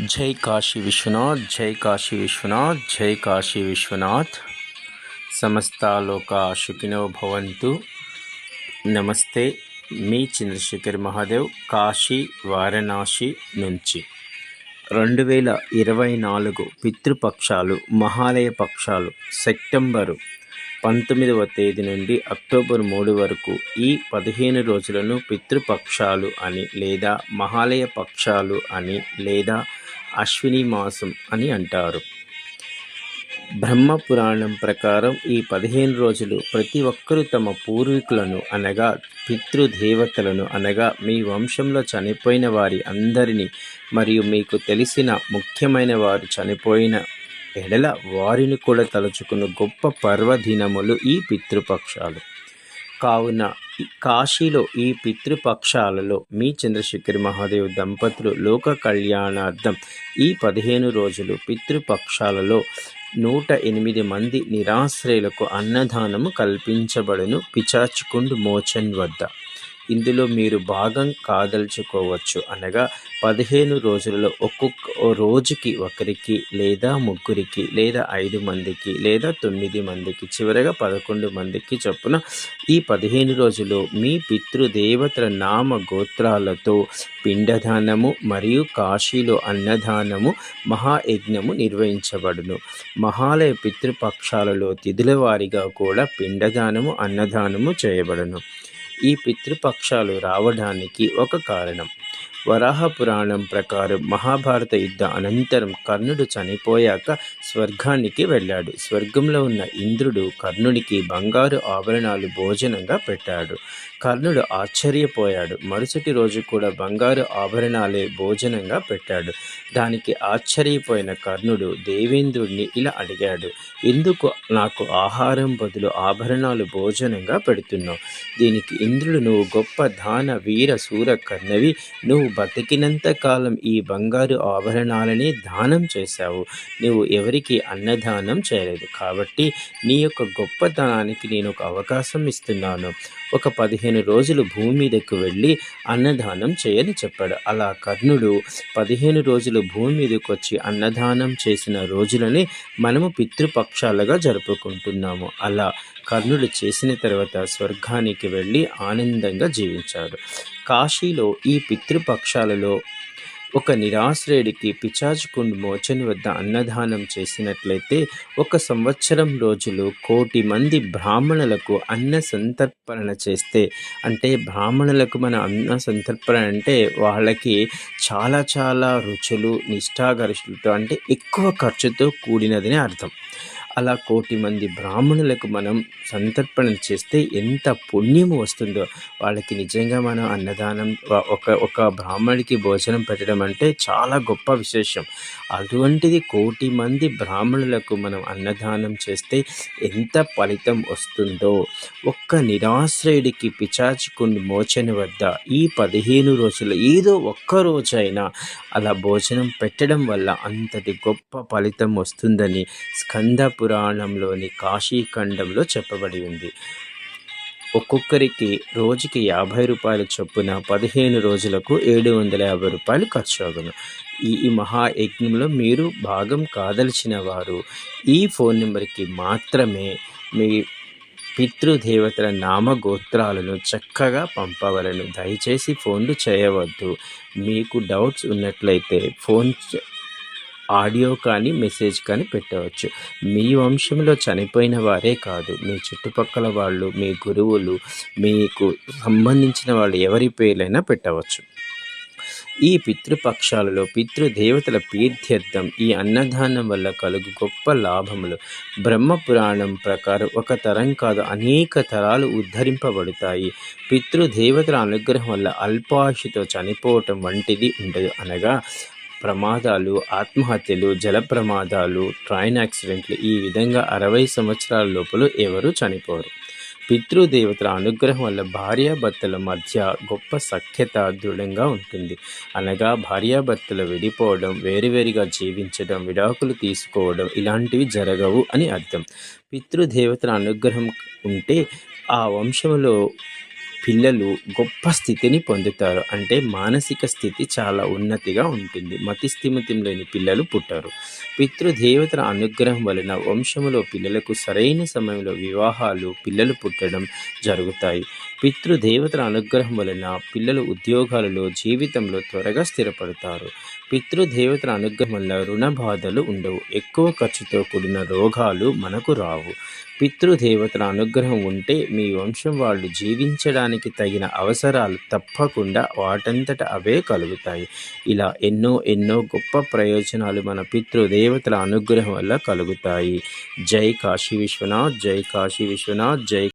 జై కాశీ విశ్వనాథ్ జై కాశీ విశ్వనాథ్ జై కాశీ విశ్వనాథ్. సమస్తాలోక సుఖినో భవంతు. నమస్తే మీ చంద్రశేఖర్ మహాదేవ్ కాశీ వారణాసి నుంచి. రెండు వేల ఇరవై నాలుగు పితృపక్షాలు మహాలయ పక్షాలు సెప్టెంబరు పంతొమ్మిదవ తేదీ నుండి అక్టోబర్ మూడు వరకు ఈ పదిహేను రోజులను పితృపక్షాలు అని లేదా మహాలయ పక్షాలు అని లేదా అశ్విని మాసం అని అంటారు. బ్రహ్మ పురాణం ప్రకారం ఈ పదిహేను రోజులు ప్రతి ఒక్కరూ తమ పూర్వీకులను అనగా పితృదేవతలను అనగా మీ వంశంలో చనిపోయిన వారి అందరినీ మరియు మీకు తెలిసిన ముఖ్యమైన వారు చనిపోయిన ఎడల వారిని కూడా తలుచుకున్న గొప్ప పర్వదినములు ఈ పితృపక్షాలు. కావున కాశీలో ఈ పితృపక్షాలలో మీ చంద్రశేఖర్ మహాదేవ్ దంపతులు లోక కళ్యాణార్థం ఈ పదిహేను రోజులు పితృపక్షాలలో నూట ఎనిమిది మంది నిరాశ్రయులకు అన్నదానము కల్పించబడును. పిచాచుకుండు మోచన్ వద్ద. ఇందులో మీరు భాగం కాదలుచుకోవచ్చు అనగా పదిహేను రోజులలో ఒక్కొక్క రోజుకి ఒకరికి లేదా ముగ్గురికి లేదా ఐదు మందికి లేదా తొమ్మిది మందికి చివరగా పదకొండు మందికి చొప్పున ఈ పదిహేను రోజులు మీ పితృదేవతల నామ గోత్రాలతో పిండదానము మరియు కాశీలో అన్నదానము మహాయజ్ఞము నిర్వహించబడును. మహాలయ పితృపక్షాలలో తిథుల వారిగా కూడా పిండదానము అన్నదానము చేయబడును. ఈ పితృపక్షాలు రావడానికి ఒక కారణం. వరాహ పురాణం ప్రకారం మహాభారత యుద్ధ అనంతరం కర్ణుడు చనిపోయాక స్వర్గానికి వెళ్ళాడు. స్వర్గంలో ఉన్న ఇంద్రుడు కర్ణుడికి బంగారు ఆభరణాలు భోజనంగా పెట్టాడు. కర్ణుడు ఆశ్చర్యపోయాడు. మరుసటి రోజు కూడా బంగారు ఆభరణాలే భోజనంగా పెట్టాడు. దానికి ఆశ్చర్యపోయిన కర్ణుడు దేవేంద్రుడిని ఇలా అడిగాడు ఎందుకు నాకు ఆహారం బదులు ఆభరణాలు భోజనంగా పెడుతున్నావు? దీనికి ఇంద్రుడు నువ్వు గొప్ప దాన వీర సూర కర్ణవి. నువ్వు బతికినంత కాలం ఈ బంగారు ఆభరణాలని దానం చేశావు. నువ్వు ఎవరికి అన్నదానం చేయలేదు. కాబట్టి నీ యొక్క గొప్పతనానికి నేను ఒక అవకాశం ఇస్తున్నాను. ఒక పదిహేను రోజులు భూమి మీదకు వెళ్ళి అన్నదానం చేయని చెప్పాడు. అలా కర్ణుడు పదిహేను రోజులు భూమి మీదకు వచ్చి అన్నదానం చేసిన రోజులని మనము పితృపక్షాలుగా జరుపుకుంటున్నాము. అలా కర్ణుడు చేసిన తర్వాత స్వర్గానికి వెళ్ళి ఆనందంగా జీవించాడు. కాశీలో ఈ పితృపక్షాలలో ఒక నిరాశ్రయుడికి పిచాచుకుండు మోచని వద్ద అన్నదానం చేసినట్లయితే ఒక సంవత్సరం రోజులు కోటి మంది బ్రాహ్మణులకు అన్న సంతర్పణ చేస్తే అంటే బ్రాహ్మణులకు మన అన్న సంతర్పణ అంటే వాళ్ళకి చాలా చాలా రుచులు నిష్ఠాగరిష్ఠులతో అంటే ఎక్కువ ఖర్చుతో కూడినదని అర్థం. అలా కోటి మంది బ్రాహ్మణులకు మనం సంతర్పణ చేస్తే ఎంత పుణ్యము వస్తుందో. వాళ్ళకి నిజంగా మనం అన్నదానం ఒక ఒక బ్రాహ్మణుడికి భోజనం పెట్టడం అంటే చాలా గొప్ప విశేషం. అటువంటిది కోటి మంది బ్రాహ్మణులకు మనం అన్నదానం చేస్తే ఎంత ఫలితం వస్తుందో. ఒక్క నిరాశ్రయుడికి పిచాచుకుని మోచన వద్ద ఈ పదిహేను రోజులు ఏదో ఒక్క రోజైనా అలా భోజనం పెట్టడం వల్ల అంతటి గొప్ప ఫలితం వస్తుందని స్కంద పురాణంలోని కాశీఖండంలో చెప్పబడి ఉంది. ఒక్కొక్కరికి రోజుకి యాభై రూపాయల చొప్పున పదిహేను రోజులకు ఏడు వందల యాభై రూపాయలు ఖర్చు అగును ఈ ఈ మహాయజ్ఞంలో మీరు భాగం కాదలిచిన వారు ఈ ఫోన్ నెంబర్కి మాత్రమే మీ పితృదేవతల నామగోత్రాలను చక్కగా పంపవలను. దయచేసి ఫోన్లు చేయవద్దు. మీకు డౌట్స్ ఉన్నట్లయితే ఫోన్ ఆడియో కానీ మెసేజ్ కానీ పెట్టవచ్చు. మీ వంశంలో చనిపోయిన వారే కాదు. మీ చుట్టుపక్కల వాళ్ళు మీ గురువులు మీకు సంబంధించిన వాళ్ళు ఎవరి పేర్లైనా పెట్టవచ్చు. ఈ పితృపక్షాలలో పితృదేవతల పీర్థ్యర్థం ఈ అన్నదానం వల్ల కలుగు గొప్ప లాభములు. బ్రహ్మ పురాణం ప్రకారం ఒక తరం కాదు అనేక తరాలు ఉద్ధరింపబడతాయి. పితృదేవతల అనుగ్రహం వల్ల అల్పాయుషితో చనిపోవటం వంటిది ఉండదు అనగా ప్రమాదాలు ఆత్మహత్యలు జల ప్రమాదాలు ట్రైన్ యాక్సిడెంట్లు ఈ విధంగా అరవై సంవత్సరాల లోపల ఎవరు చనిపోరు. పితృదేవతల అనుగ్రహం వల్ల భార్యాభర్తల మధ్య గొప్ప సఖ్యత దృఢంగా ఉంటుంది. అనగా భార్యాభర్తలు విడిపోవడం వేరువేరుగా జీవించడం విడాకులు తీసుకోవడం ఇలాంటివి జరగవు అని అర్థం. పితృదేవతల అనుగ్రహం ఉంటే ఆ వంశంలో పిల్లలు గొప్ప స్థితిని పొందుతారు. అంటే మానసిక స్థితి చాలా ఉన్నతిగా ఉంటుంది. మతి స్థిమితం లేని పిల్లలు పుట్టారు. పితృదేవతల అనుగ్రహం వలన వంశములో పిల్లలకు సరైన సమయంలో వివాహాలు పిల్లలు పుట్టడం జరుగుతాయి. పితృదేవతల అనుగ్రహం వలన పిల్లలు ఉద్యోగాలలో జీవితంలో త్వరగా స్థిరపడతారు. పితృదేవతల అనుగ్రహం వల్ల రుణ బాధలు ఉండవు. ఎక్కువ ఖర్చుతో కూడిన రోగాలు మనకు రావు. పితృదేవతల అనుగ్రహం ఉంటే మీ వంశం వాళ్ళు జీవించడానికి తగిన అవసరాలు తప్పకుండా వాటంతట అవే కలుగుతాయి. ఇలా ఎన్నో ఎన్నో గొప్ప ప్రయోజనాలు మన పితృదేవతల అనుగ్రహం వల్ల కలుగుతాయి. జై కాశీ విశ్వనాథ్ జై కాశీ విశ్వనాథ్ జై